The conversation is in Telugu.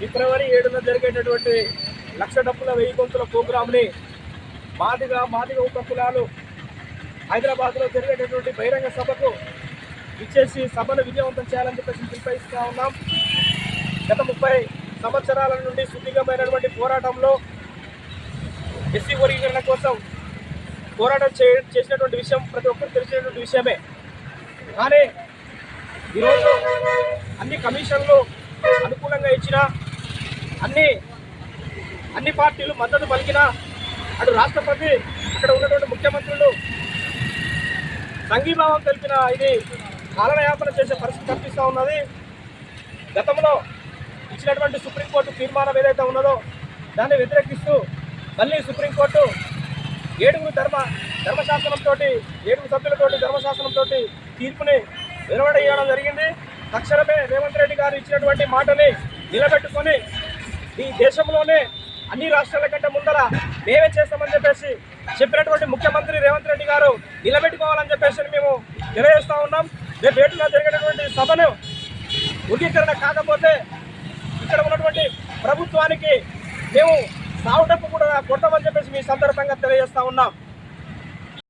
ఫిబ్రవరి ఏడున జరిగేటటువంటి లక్ష డబ్బుల వెయ్యి గొంతుల ప్రోగ్రాంని మాదిగా మాదిగ ఉప కులాలు హైదరాబాద్లో జరిగేటటువంటి బహిరంగ సభకు ఇచ్చేసి సభను విజయవంతం చేయాలని చెప్పేసి నిర్వహిస్తూ ఉన్నాం. గత ముప్పై సంవత్సరాల నుండి సుదీర్ఘమైనటువంటి పోరాటంలో ఎస్సీ వర్గీకరణ కోసం పోరాటం చే చేసినటువంటి విషయం ప్రతి ఒక్కరు తెలిసినటువంటి విషయమే. కానీ ఈరోజు అన్ని కమిషన్లు అనుకూలంగా ఇచ్చిన అన్ని అన్ని పార్టీలు మద్దతు పలికిన అటు రాష్ట్రపతి అక్కడ ఉన్నటువంటి ముఖ్యమంత్రులు సంఘీభావం తెలిపిన ఇది కాలనయాపన చేసే పరిస్థితి కనిపిస్తూ ఉన్నది. గతంలో ఇచ్చినటువంటి సుప్రీంకోర్టు తీర్మానం ఏదైతే ఉన్నదో దాన్ని వ్యతిరేకిస్తూ మళ్ళీ సుప్రీంకోర్టు ఏడుగురు ధర్మ ధర్మశాసనంతో ఏడుగురు సభ్యులతోటి ధర్మశాసనంతో తీర్పుని వెలువడేయడం జరిగింది. తక్షణమే రేవంత్ రెడ్డి గారు ఇచ్చినటువంటి మాటని నిలబెట్టుకొని ఈ దేశంలోనే అన్ని రాష్ట్రాల కంటే ముందర మేమే చేస్తామని చెప్పేసి చెప్పినటువంటి ముఖ్యమంత్రి రేవంత్ రెడ్డి గారు నిలబెట్టుకోవాలని చెప్పేసి మేము తెలియజేస్తూ ఉన్నాం. రేపు ఏటులో జరిగినటువంటి సభను వర్గీకరణ కాకపోతే ఇక్కడ ఉన్నటువంటి ప్రభుత్వానికి మేము సావుటప్పు కూడా కొట్టమని చెప్పేసి మీ సందర్భంగా తెలియజేస్తూ ఉన్నాం.